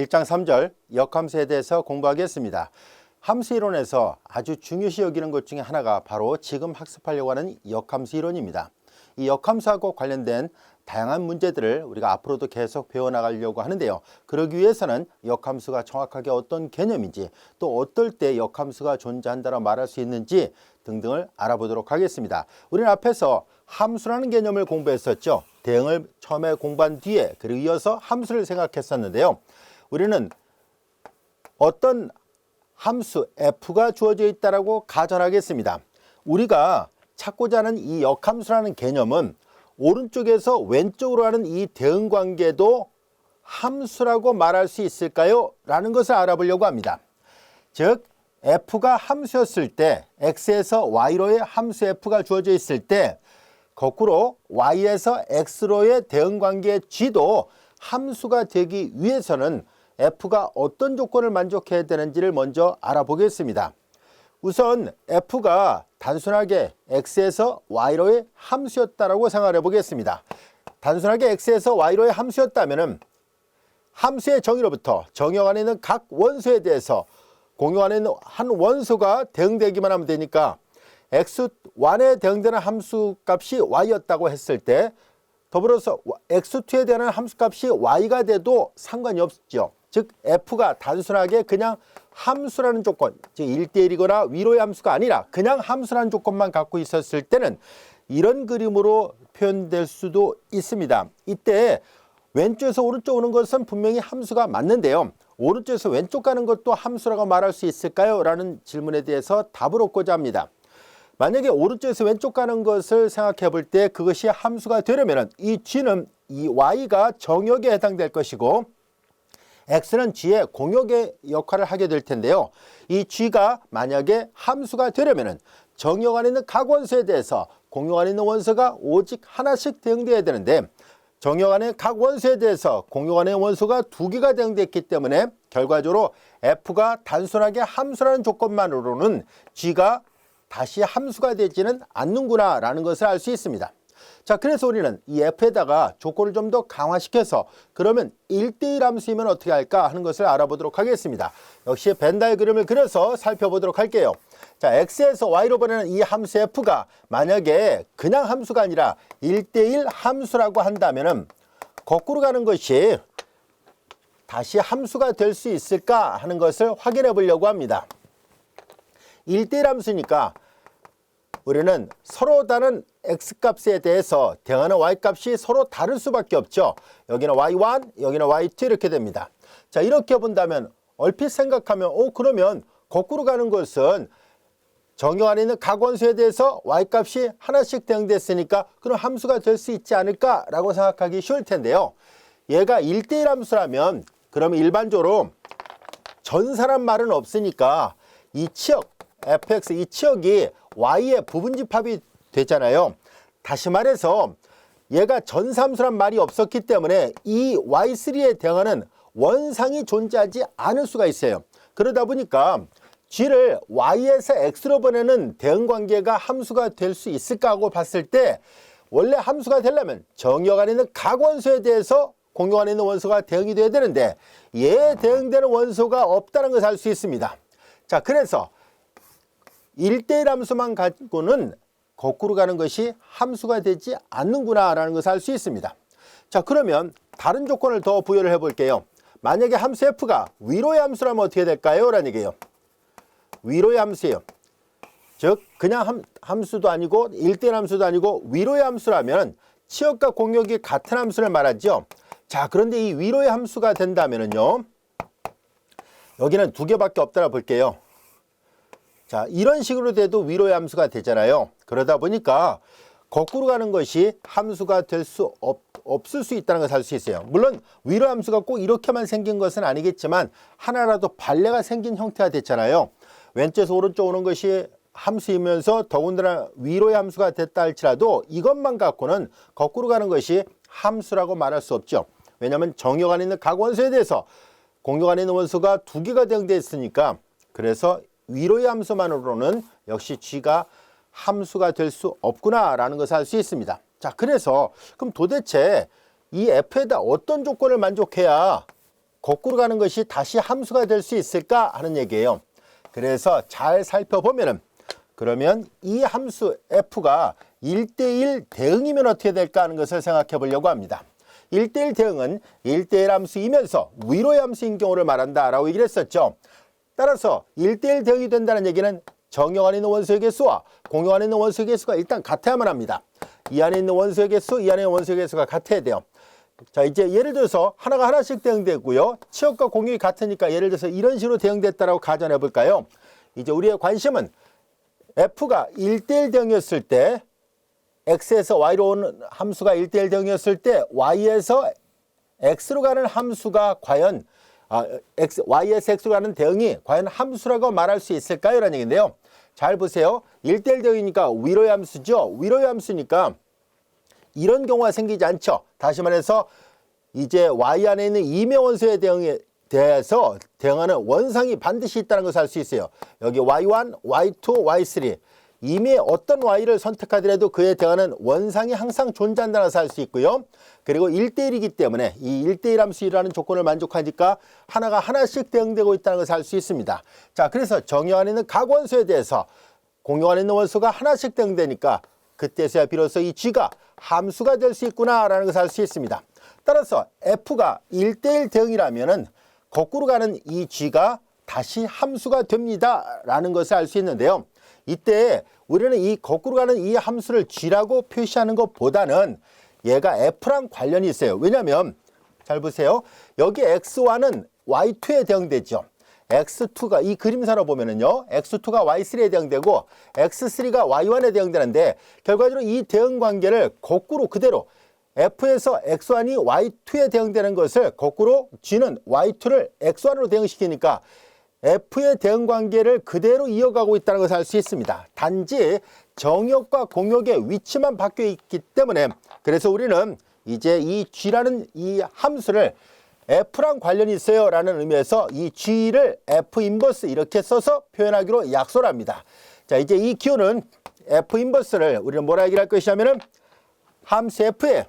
1장 3절 역함수에 대해서 공부하겠습니다. 함수 이론에서 아주 중요시 여기는 것 중에 하나가 바로 지금 학습하려고 하는 역함수 이론입니다. 이 역함수하고 관련된 다양한 문제들을 우리가 앞으로도 계속 배워나가려고 하는데요. 그러기 위해서는 역함수가 정확하게 어떤 개념인지 또 어떨 때 역함수가 존재한다고 말할 수 있는지 등등을 알아보도록 하겠습니다. 우리는 앞에서 함수라는 개념을 공부했었죠. 대응을 처음에 공부한 뒤에 그리고 이어서 함수를 생각했었는데요. 우리는 어떤 함수 f가 주어져 있다라고 가정하겠습니다. 우리가 찾고자 하는 이 역함수라는 개념은 오른쪽에서 왼쪽으로 하는 이 대응 관계도 함수라고 말할 수 있을까요? 라는 것을 알아보려고 합니다. 즉 f가 함수였을 때 x에서 y로의 함수 f가 주어져 있을 때 거꾸로 y에서 x로의 대응 관계 g도 함수가 되기 위해서는 f가 어떤 조건을 만족해야 되는지를 먼저 알아보겠습니다. 우선 f가 단순하게 x에서 y로의 함수였다라고 생각해 보겠습니다. 단순하게 x에서 y로의 함수였다면은 함수의 정의로부터 정형 안에 있는 각 원소에 대해서 공용 안에 있는 한 원소가 대응되기만 하면 되니까 x1에 대응되는 함수 값이 y였다고 했을 때 더불어서 x2에 대한 함수 값이 y가 돼도 상관이 없죠. 즉 f가 단순하게 그냥 함수라는 조건, 즉 1대1이거나 위로의 함수가 아니라 그냥 함수라는 조건만 갖고 있었을 때는 이런 그림으로 표현될 수도 있습니다. 이때 왼쪽에서 오른쪽 오는 것은 분명히 함수가 맞는데요. 오른쪽에서 왼쪽 가는 것도 함수라고 말할 수 있을까요? 라는 질문에 대해서 답을 얻고자 합니다. 만약에 오른쪽에서 왼쪽 가는 것을 생각해 볼 때 그것이 함수가 되려면 이 g는 이 y가 정역에 해당될 것이고 x는 g의 공역의 역할을 하게 될 텐데요. 이 g가 만약에 함수가 되려면 정역 안에 있는 각 원소에 대해서 공역 안에 있는 원소가 오직 하나씩 대응돼야 되는데 정역 안에 각 원소에 대해서 공역 안에 원소가 두 개가 대응됐기 때문에 결과적으로 f가 단순하게 함수라는 조건만으로는 g가 다시 함수가 되지는 않는구나 라는 것을 알 수 있습니다. 자 그래서 우리는 이 f에다가 조건을 좀 더 강화시켜서 그러면 1대1 함수이면 어떻게 할까 하는 것을 알아보도록 하겠습니다. 역시 벤다의 그림을 그려서 살펴보도록 할게요. 자 x에서 y로 보내는 이 함수 f가 만약에 그냥 함수가 아니라 1대1 함수라고 한다면 거꾸로 가는 것이 다시 함수가 될 수 있을까 하는 것을 확인해 보려고 합니다. 1대1 함수니까 우리는 서로 다른 x값에 대해서 대응하는 y값이 서로 다를 수밖에 없죠. 여기는 y1, 여기는 y2 이렇게 됩니다. 자 이렇게 본다면 얼핏 생각하면 오 그러면 거꾸로 가는 것은 정형 안에 있는 각 원소에 대해서 y값이 하나씩 대응됐으니까 그럼 함수가 될 수 있지 않을까라고 생각하기 쉬울 텐데요. 얘가 1대1 함수라면 그러면 일반적으로 전사란 말은 없으니까 이 치역 fx 이 치역이 y의 부분집합이 되잖아요. 다시 말해서 얘가 전삼수란 말이 없었기 때문에 이 y3에 대응하는 원상이 존재하지 않을 수가 있어요. 그러다 보니까 g를 y에서 x로 보내는 대응 관계가 함수가 될 수 있을까 하고 봤을 때 원래 함수가 되려면 정역 안에 있는 각 원소에 대해서 공용 안에 있는 원소가 대응이 돼야 되는데 얘 대응되는 원소가 없다는 것을 알 수 있습니다. 자 그래서 1대1 함수만 가지고는 거꾸로 가는 것이 함수가 되지 않는구나 라는 것을 알 수 있습니다. 자 그러면 다른 조건을 더 부여를 해 볼게요. 만약에 함수 f가 위로의 함수라면 어떻게 될까요? 라는 얘기예요. 위로의 함수예요. 즉 그냥 함, 함수도 아니고 1대1 함수도 아니고 위로의 함수라면 치역과 공역이 같은 함수를 말하죠. 자 그런데 이 위로의 함수가 된다면요. 여기는 두 개밖에 없다라 볼게요. 자, 이런 식으로 돼도 위로의 함수가 되잖아요. 그러다 보니까 거꾸로 가는 것이 함수가 될 수 없을 수 있다는 것을 알 수 있어요. 물론 위로 함수가 꼭 이렇게만 생긴 것은 아니겠지만 하나라도 발레가 생긴 형태가 됐잖아요. 왼쪽에서 오른쪽 오는 것이 함수이면서 더군다나 위로의 함수가 됐다 할지라도 이것만 갖고는 거꾸로 가는 것이 함수라고 말할 수 없죠. 왜냐하면 정역 안에 있는 각 원소에 대해서 공역 안에 있는 원소가 두 개가 대응되어 있으니까 그래서 위로의 함수만으로는 역시 g가 함수가 될 수 없구나라는 것을 알 수 있습니다. 자, 그래서 그럼 도대체 이 f에다 어떤 조건을 만족해야 거꾸로 가는 것이 다시 함수가 될 수 있을까 하는 얘기예요. 그래서 잘 살펴보면은 그러면 이 함수 f가 1대1 대응이면 어떻게 될까 하는 것을 생각해 보려고 합니다. 1대1 대응은 1대1 함수이면서 위로의 함수인 경우를 말한다라고 얘기를 했었죠. 따라서 1대1 대응이 된다는 얘기는 정형 안에 있는 원소의 개수와 공형 안에 있는 원소의 개수가 일단 같아야만 합니다. 이 안에 있는 원소의 개수, 이 안에 있는 원소의 개수가 같아야 돼요. 자 이제 예를 들어서 하나가 하나씩 대응되고요. 치역과 공역이 같으니까 예를 들어서 이런 식으로 대응됐다라고 가정해 볼까요? 이제 우리의 관심은 f가 1대1 대응이었을 때 x에서 y로 오는 함수가 1대1 대응이었을 때 y에서 x로 가는 함수가 과연 아, x, y에서 x로 가는 대응이 과연 함수라고 말할 수 있을까요? 라는 얘기인데요. 잘 보세요. 1대1 대응이니까 위로의 함수죠. 위로의 함수니까 이런 경우가 생기지 않죠. 다시 말해서 이제 y 안에 있는 이매 원소의 대응에 대해서 대응하는 원상이 반드시 있다는 것을 알 수 있어요. 여기 y1, y2, y3 이미 어떤 y를 선택하더라도 그에 대응하는 원상이 항상 존재한다는 것을 알 수 있고요. 그리고 1대1이기 때문에 이 1대1 함수라는 조건을 만족하니까 하나가 하나씩 대응되고 있다는 것을 알 수 있습니다. 자, 그래서 정의 안에 있는 각 원소에 대해서 공용 안에 있는 원소가 하나씩 대응되니까 그때서야 비로소 이 g가 함수가 될 수 있구나라는 것을 알 수 있습니다. 따라서 f가 1대1 대응이라면은 거꾸로 가는 이 g가 다시 함수가 됩니다라는 것을 알 수 있는데요. 이때 우리는 이 거꾸로 가는 이 함수를 g라고 표시하는 것보다는 얘가 f랑 관련이 있어요. 왜냐하면 잘 보세요. 여기 x1은 y2에 대응되죠. x2가 이 그림사로 보면은요. x2가 y3에 대응되고 x3가 y1에 대응되는데 결과적으로 이 대응 관계를 거꾸로 그대로 f에서 x1이 y2에 대응되는 것을 거꾸로 g는 y2를 x1으로 대응시키니까 f의 대응 관계를 그대로 이어가고 있다는 것을 알 수 있습니다. 단지 정역과 공역의 위치만 바뀌어 있기 때문에 그래서 우리는 이제 이 g라는 이 함수를 F랑 관련이 있어요 라는 의미에서 이 G를 F 인버스 이렇게 써서 표현하기로 약속을 합니다. 자 이제 이 기호는 F 인버스를 우리는 뭐라 얘기를 할 것이냐면은 함수 F에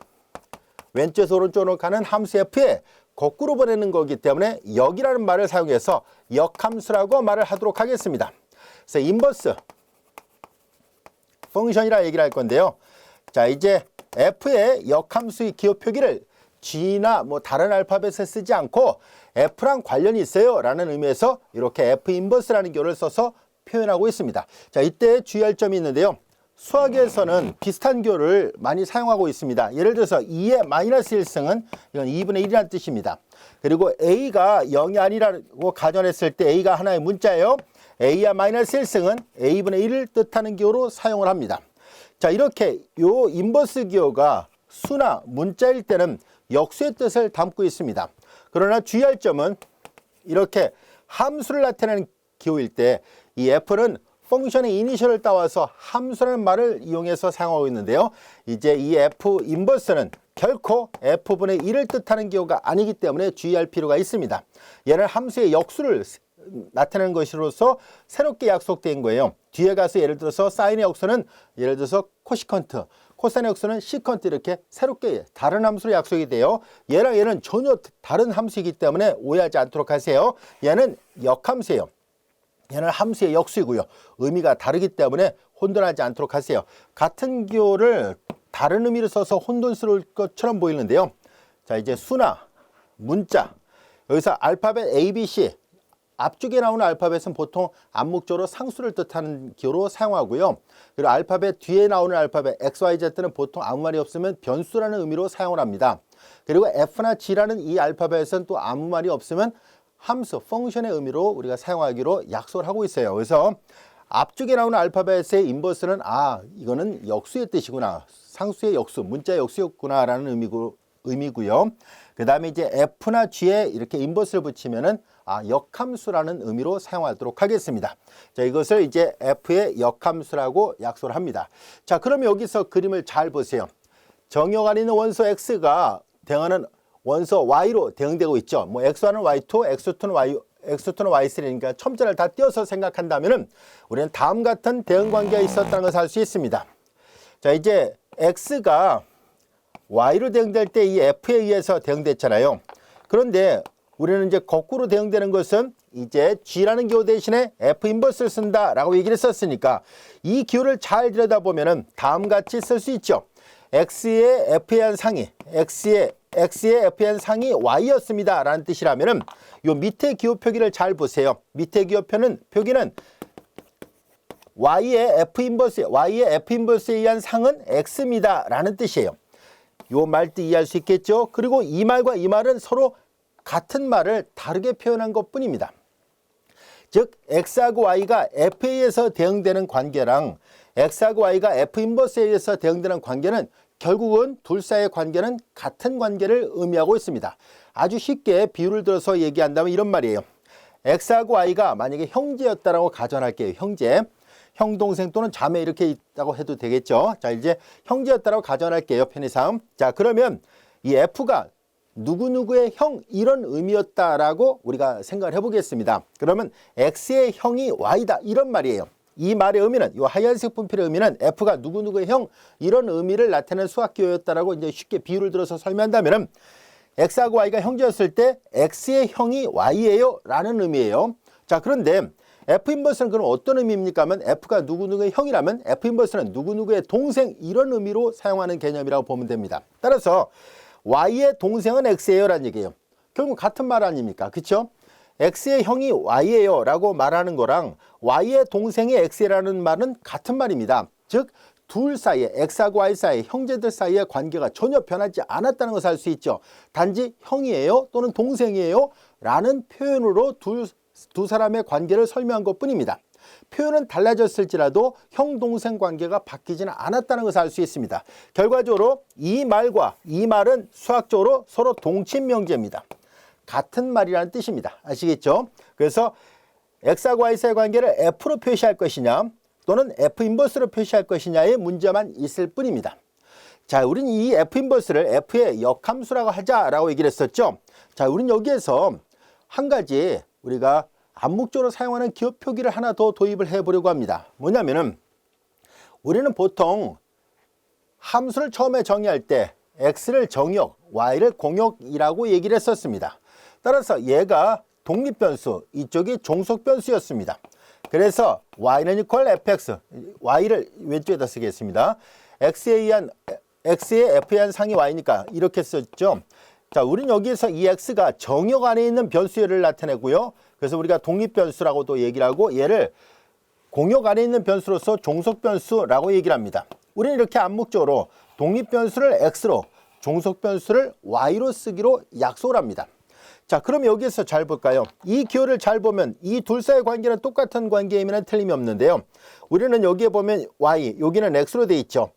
왼쪽에서 오른쪽으로 가는 함수 F에 거꾸로 보내는 거기 때문에 역이라는 말을 사용해서 역함수라고 말을 하도록 하겠습니다. 그래서 인버스 펑션이라 얘기를 할 건데요. 자 이제 F의 역함수의 기호 표기를 G나 뭐 다른 알파벳에 쓰지 않고 F랑 관련이 있어요 라는 의미에서 이렇게 F 인버스라는 기호를 써서 표현하고 있습니다. 자 이때 주의할 점이 있는데요. 수학에서는 비슷한 기호를 많이 사용하고 있습니다. 예를 들어서 2의 마이너스 1승은 이건 2분의 1이라는 뜻입니다. 그리고 A가 0이 아니라고 가정했을 때 A가 하나의 문자예요. A야 마이너스 1승은 A분의 1을 뜻하는 기호로 사용을 합니다. 자 이렇게 요 인버스 기호가 수나 문자일 때는 역수의 뜻을 담고 있습니다. 그러나 주의할 점은 이렇게 함수를 나타내는 기호일 때 이 f는 펑션의 이니셜을 따와서 함수라는 말을 이용해서 사용하고 있는데요. 이제 이 f 인버스는 결코 f분의 1을 뜻하는 기호가 아니기 때문에 주의할 필요가 있습니다. 얘는 함수의 역수를 나타내는 것으로서 새롭게 약속된 거예요. 뒤에 가서 예를 들어서 사인의 역수는 예를 들어서 코시컨트, 코사인의 역수는 시컨트 이렇게 새롭게 다른 함수로 약속이 돼요. 얘랑 얘는 전혀 다른 함수이기 때문에 오해하지 않도록 하세요. 얘는 역함수예요. 얘는 함수의 역수이고요. 의미가 다르기 때문에 혼돈하지 않도록 하세요. 같은 기호를 다른 의미로 써서 혼돈스러울 것처럼 보이는데요. 자 이제 수나 문자 여기서 알파벳 A, B, C 앞쪽에 나오는 알파벳은 보통 암묵적으로 상수를 뜻하는 기호로 사용하고요. 그리고 알파벳 뒤에 나오는 알파벳 X, Y, Z는 보통 아무 말이 없으면 변수라는 의미로 사용을 합니다. 그리고 F나 G라는 이 알파벳은 또 아무 말이 없으면 함수, 펑션의 의미로 우리가 사용하기로 약속을 하고 있어요. 그래서 앞쪽에 나오는 알파벳의 인버스는 아 이거는 역수의 뜻이구나. 상수의 역수, 문자의 역수였구나라는 의미고, 의미고요. 그 다음에 이제 F나 G에 이렇게 인버스를 붙이면은 아, 역함수라는 의미로 사용하도록 하겠습니다. 자, 이것을 이제 F의 역함수라고 약속을 합니다. 자, 그럼 여기서 그림을 잘 보세요. 정역 있는 원소 X가 대응하는 원소 Y로 대응되고 있죠. 뭐 X1은 Y2, X2는 Y, X2는 Y3니까 첨자를 다 띄어서 생각한다면은 우리는 다음 같은 대응 관계가 있었다는 것을 알 수 있습니다. 자, 이제 X가 Y로 대응될 때 이 F에 의해서 대응됐잖아요. 그런데 우리는 이제 거꾸로 대응되는 것은 이제 G라는 기호 대신에 F 인버스를 쓴다라고 얘기를 했었으니까 이 기호를 잘 들여다보면은 다음 같이 쓸 수 있죠. X의 F에 한 상이 X의 X의 F에 한 상이 Y였습니다. 라는 뜻이라면은 요 밑에 기호 표기를 잘 보세요. 밑에 기호 표는 표기는 Y의 F 인버스, Y의 F 인버스에 의한 상은 X입니다. 라는 뜻이에요. 요 말도 이해할 수 있겠죠? 그리고 이 말과 이 말은 서로 같은 말을 다르게 표현한 것 뿐입니다. 즉, X하고 Y가 의해서 대응되는 관계랑 X하고 Y가 F 인버스에 의해서 대응되는 관계는 결국은 둘 사이의 관계는 같은 관계를 의미하고 있습니다. 아주 쉽게 비유를 들어서 얘기한다면 이런 말이에요. X하고 Y가 만약에 형제였다라고 가정할게요. 형제. 형, 동생 또는 자매 이렇게 있다고 해도 되겠죠. 자, 이제 형제였다라고 가정할게요. 편의상. 자, 그러면 이 F가 누구누구의 형 이런 의미였다라고 우리가 생각을 해보겠습니다. 그러면 X의 형이 Y다 이런 말이에요. 이 말의 의미는 이 하얀색 분필의 의미는 F가 누구누구의 형 이런 의미를 나타내는 수학기호였다라고 이제 쉽게 비유를 들어서 설명한다면은 X하고 Y가 형제였을 때 X의 형이 Y예요 라는 의미예요. 자 그런데 F 인버스는 그럼 어떤 의미입니까 하면 F가 누구누구의 형이라면 F 인버스는 누구누구의 동생 이런 의미로 사용하는 개념이라고 보면 됩니다. 따라서 Y의 동생은 X예요 라는 얘기예요. 결국 같은 말 아닙니까? 그쵸? X의 형이 Y예요 라고 말하는 거랑 Y의 동생이 X라는 말은 같은 말입니다. 즉, 둘 사이에 X하고 Y 사이 형제들 사이의 관계가 전혀 변하지 않았다는 것을 알 수 있죠. 단지 형이에요 또는 동생이에요 라는 표현으로 둘, 두 사람의 관계를 설명한 것 뿐입니다. 표현은 달라졌을지라도 형 동생 관계가 바뀌지는 않았다는 것을 알 수 있습니다. 결과적으로 이 말과 이 말은 수학적으로 서로 동친 명제입니다. 같은 말이라는 뜻입니다. 아시겠죠? 그래서 X하고 Y 사이 관계를 F로 표시할 것이냐 또는 F 인버스로 표시할 것이냐의 문제만 있을 뿐입니다. 자, 우린 이 F 인버스를 F의 역함수라고 하자라고 얘기를 했었죠. 자, 우린 여기에서 한 가지 우리가 암묵적으로 사용하는 기호 표기를 하나 더 도입을 해 보려고 합니다. 뭐냐면은 우리는 보통 함수를 처음에 정의할 때 x를 정역, y를 공역이라고 얘기를 했었습니다. 따라서 얘가 독립 변수, 이쪽이 종속 변수였습니다. 그래서 y는 equal fx, y를 왼쪽에다 쓰겠습니다. x에 의한 x의 f에 의한 상이 y니까 이렇게 썼죠. 자, 우린 여기에서 이 x가 정역 안에 있는 변수를 나타내고요. 그래서 우리가 독립변수라고도 얘기를 하고 얘를 공역 안에 있는 변수로서 종속변수라고 얘기를 합니다. 우리는 이렇게 암묵적으로 독립변수를 x로 종속변수를 y로 쓰기로 약속을 합니다. 자, 그럼 여기에서 잘 볼까요? 이 기호를 잘 보면 이 둘 사이의 관계는 똑같은 관계임에는 틀림이 없는데요. 우리는 여기에 보면 y, 여기는 x로 돼 있죠.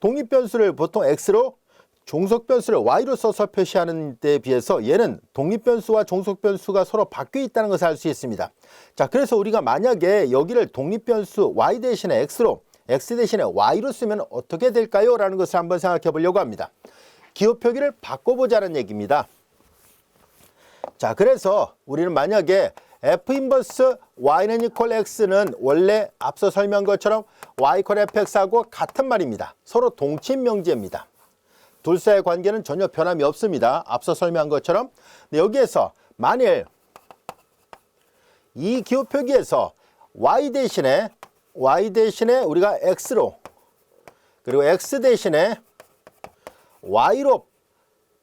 독립변수를 보통 x로 종속 변수를 y로 써서 표시하는 데 비해서 얘는 독립 변수와 종속 변수가 서로 바뀌어 있다는 것을 알 수 있습니다. 자, 그래서 우리가 만약에 여기를 독립 변수 y 대신에 x로 x 대신에 y로 쓰면 어떻게 될까요? 라는 것을 한번 생각해 보려고 합니다. 기호 표기를 바꿔보자는 얘기입니다. 자, 그래서 우리는 만약에 f 인버스 y는 이퀄 x는 원래 앞서 설명한 것처럼 y 이퀄 fx하고 같은 말입니다. 서로 동친 명제입니다. 둘 사이의 관계는 전혀 변함이 없습니다. 앞서 설명한 것처럼 여기에서 만일 이 기호 표기에서 y 대신에 y 대신에 우리가 x로 그리고 x 대신에 y로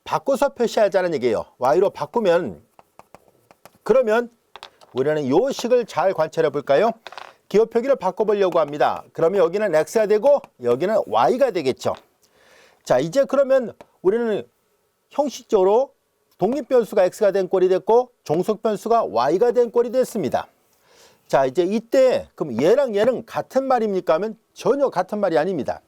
바꿔서 표시하자는 얘기예요. y로 바꾸면 그러면 우리는 이 식을 잘 관찰해 볼까요? 기호 표기를 바꿔보려고 합니다. 그러면 여기는 x가 되고 여기는 y가 되겠죠. 자, 이제 그러면 우리는 형식적으로 독립변수가 x가 된 꼴이 됐고 종속변수가 y가 된 꼴이 됐습니다. 자, 이제 이때 그럼 얘랑 얘는 같은 말입니까 하면 전혀 같은 말이 아닙니다.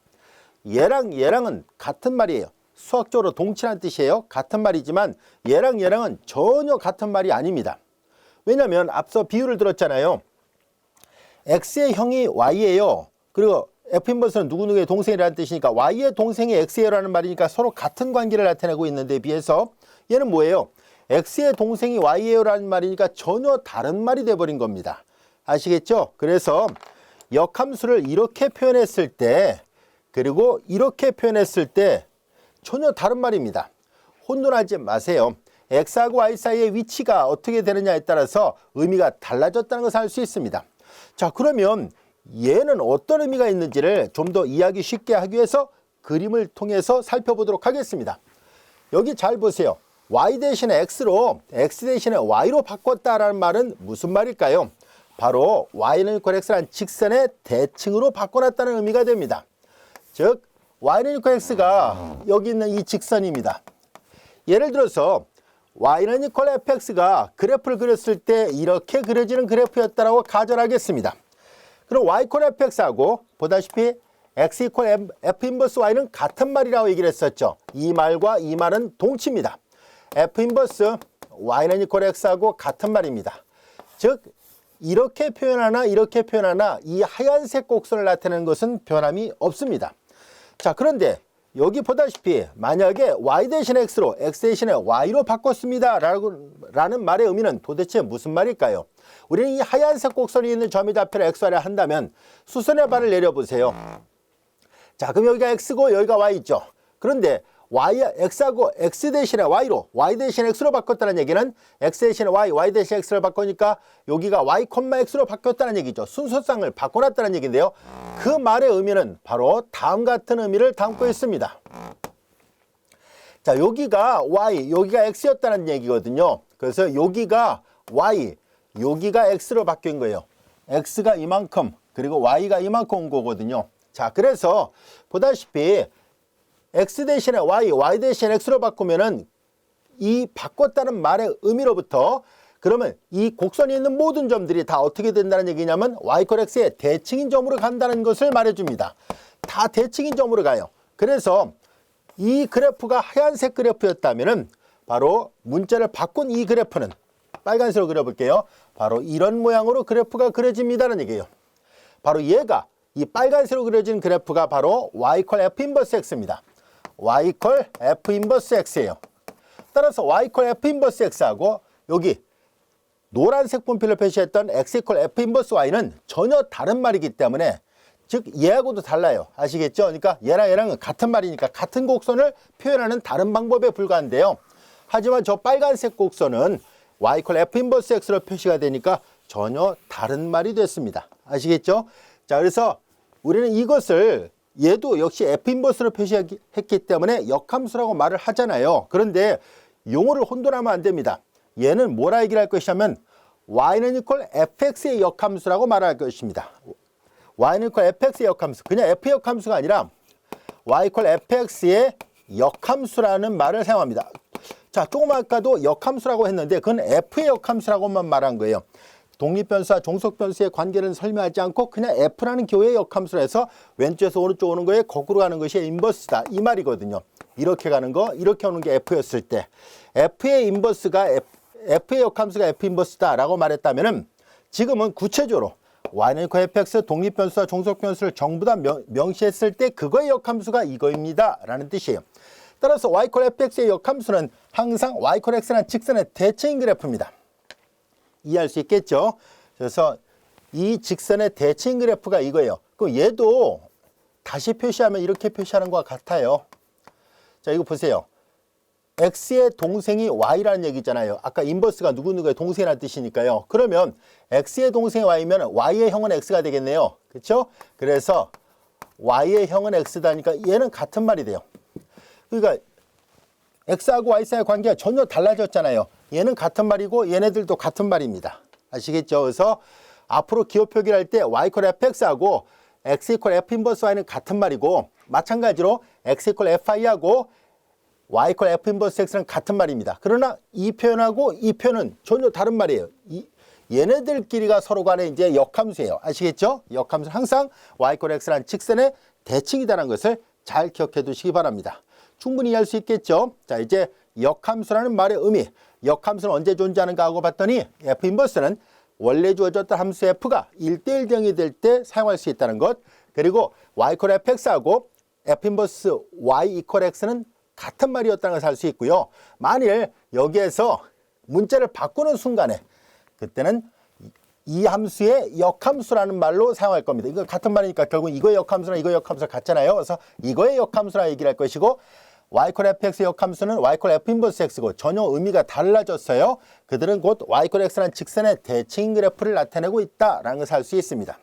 얘랑 얘랑은 같은 말이에요. 수학적으로 동치란 뜻이에요. 같은 말이지만 얘랑 얘랑은 전혀 같은 말이 아닙니다. 왜냐하면 앞서 비유를 들었잖아요. x의 형이 y예요. 그리고 f 인버스는 누구누구의 동생이라는 뜻이니까 y의 동생이 x예요라는 말이니까 서로 같은 관계를 나타내고 있는데 비해서 얘는 뭐예요? x의 동생이 y예요라는 말이니까 전혀 다른 말이 돼버린 겁니다. 아시겠죠? 그래서 역함수를 이렇게 표현했을 때 그리고 이렇게 표현했을 때 전혀 다른 말입니다. 혼돈하지 마세요. x하고 y 사이의 위치가 어떻게 되느냐에 따라서 의미가 달라졌다는 것을 알 수 있습니다. 자, 그러면 얘는 어떤 의미가 있는지를 좀 더 이해하기 쉽게 하기 위해서 그림을 통해서 살펴보도록 하겠습니다. 여기 잘 보세요. y 대신에 x로 x 대신에 y로 바꿨다라는 말은 무슨 말일까요? 바로 y는 equal x란 직선의 대칭으로 바꿔놨다는 의미가 됩니다. 즉 y는 equal x가 여기 있는 이 직선입니다. 예를 들어서 y는 equal fx가 그래프를 그렸을 때 이렇게 그려지는 그래프였다라고 가정하겠습니다. 그럼 y equal fx하고 보다시피 x m, f 인버스 y는 같은 말이라고 얘기를 했었죠. 이 말과 이 말은 동치입니다. f 인버스 y는 equal x하고 같은 말입니다. 즉 이렇게 표현하나 이렇게 표현하나 이 하얀색 곡선을 나타내는 것은 변함이 없습니다. 자 그런데 여기 보다시피 만약에 y 대신 x로 x 대신에 y로 바꿨습니다 라고, 라는 말의 의미는 도대체 무슨 말일까요? 우리는 이 하얀색 곡선이 있는 점의 좌표를 xy를 한다면 수선의 발을 내려보세요. 자 그럼 여기가 x고 여기가 y 있죠. 그런데 y, x하고 x 대신에 y로 y 대신 x로 바꿨다는 얘기는 x 대신에 y, y 대신 x를 바꾸니까 여기가 y, x로 바뀌었다는 얘기죠. 순서상을 바꿔놨다는 얘기인데요. 그 말의 의미는 바로 다음 같은 의미를 담고 있습니다. 자 여기가 y, 여기가 x였다는 얘기거든요. 그래서 여기가 y, 여기가 x로 바뀐 거예요. x가 이만큼 그리고 y가 이만큼 온 거거든요. 자 그래서 보다시피 x 대신에 y, y 대신에 x로 바꾸면은 이 바꿨다는 말의 의미로부터 그러면 이 곡선이 있는 모든 점들이 다 어떻게 된다는 얘기냐면 y x의 대칭인 점으로 간다는 것을 말해줍니다. 다 대칭인 점으로 가요. 그래서 이 그래프가 하얀색 그래프였다면은 바로 문자를 바꾼 이 그래프는 빨간색으로 그려볼게요. 바로 이런 모양으로 그래프가 그려집니다는 얘기예요. 바로 얘가 이 빨간색으로 그려진 그래프가 바로 y f 인버스 x입니다. Y 이퀄 f 인버스 x예요. 따라서 y 이퀄 f 인버스 x하고 여기 노란색 분필로 표시했던 x 이퀄 f 인버스 y는 전혀 다른 말이기 때문에 즉 얘하고도 달라요. 아시겠죠? 그러니까 얘랑 얘랑은 같은 말이니까 같은 곡선을 표현하는 다른 방법에 불과한데요. 하지만 저 빨간색 곡선은 y 이퀄 f 인버스 x로 표시가 되니까 전혀 다른 말이 됐습니다. 아시겠죠? 자, 그래서 우리는 이것을 얘도 역시 f 인버스로 표시했기 때문에 역함수라고 말을 하잖아요. 그런데 용어를 혼돈하면 안 됩니다. 얘는 뭐라 얘기를 할 것이냐면 y는 equal fx의 역함수라고 말할 것입니다. y는 equal fx의 역함수. 그냥 f 역함수가 아니라 y equal fx의 역함수라는 말을 사용합니다. 자, 조금 아까도 역함수라고 했는데 그건 f의 역함수라고만 말한 거예요. 독립변수와 종속변수의 관계를 설명하지 않고 그냥 F라는 교의 역함수로 해서 왼쪽에서 오른쪽 오는 거에 거꾸로 가는 것이 인버스다 이 말이거든요. 이렇게 가는 거 이렇게 오는 게 F였을 때 F의 인버스가 F, F의 역함수가 F 인버스다 라고 말했다면 은 지금은 구체적으로 y는 그 fx 독립변수와 종속변수를 전부 다 명, 명시했을 때 그거의 역함수가 이거입니다 라는 뜻이에요. 따라서 y 콜 fx의 역함수는 항상 y 콜 x라는 직선의 대칭 그래프입니다. 이해할 수 있겠죠? 그래서 이 직선의 대칭 그래프가 이거예요. 그 얘도 다시 표시하면 이렇게 표시하는 것과 같아요. 자, 이거 보세요. x의 동생이 y라는 얘기잖아요. 아까 인버스가 누구누구의 동생이라는 뜻이니까요. 그러면 x의 동생이 y면 y의 형은 x가 되겠네요. 그렇죠? 그래서 y의 형은 x다니까 얘는 같은 말이 돼요. 그러니까 x하고 y 사이의 관계가 전혀 달라졌잖아요. 얘는 같은 말이고 얘네들도 같은 말입니다. 아시겠죠? 그래서 앞으로 기호 표기를 할때 y 콜 fx하고 x 이퀄 f 인버스 y는 같은 말이고 마찬가지로 x 이퀄 fi하고 y 이퀄 f 인버스 x는 같은 말입니다. 그러나 이 표현하고 이 표현은 전혀 다른 말이에요. 이, 얘네들끼리가 서로 간에 이제 역함수예요. 아시겠죠? 역함수는 항상 y 이퀄 x라는 직선의 대칭이다라는 것을 잘 기억해 두시기 바랍니다. 충분히 이해할 수 있겠죠? 자, 이제 역함수라는 말의 의미, 역함수는 언제 존재하는가 하고 봤더니 f 인버스는 원래 주어졌던 함수 f가 1대1 대응이 될 때 사용할 수 있다는 것 그리고 y 이퀄 fx하고 f 인버스 y 이퀄 x는 같은 말이었다는 것을 알 수 있고요. 만일 여기에서 문자를 바꾸는 순간에 그때는 이 함수의 역함수라는 말로 사용할 겁니다. 이거 같은 말이니까 결국 이거의 역함수나 이거의 역함수가 같잖아요. 그래서 이거의 역함수라 얘기를 할 것이고 y콜 fx 역함수는 y콜 f 인버스 x고 전혀 의미가 달라졌어요. 그들은 곧 y콜 x라는 직선의 대칭 그래프를 나타내고 있다라는 것을 알 수 있습니다.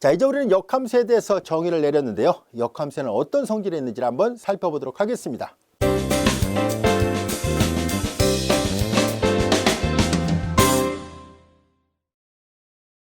자, 이제 우리는 역함수에 대해서 정의를 내렸는데요. 역함수에는 어떤 성질이 있는지를 한번 살펴보도록 하겠습니다.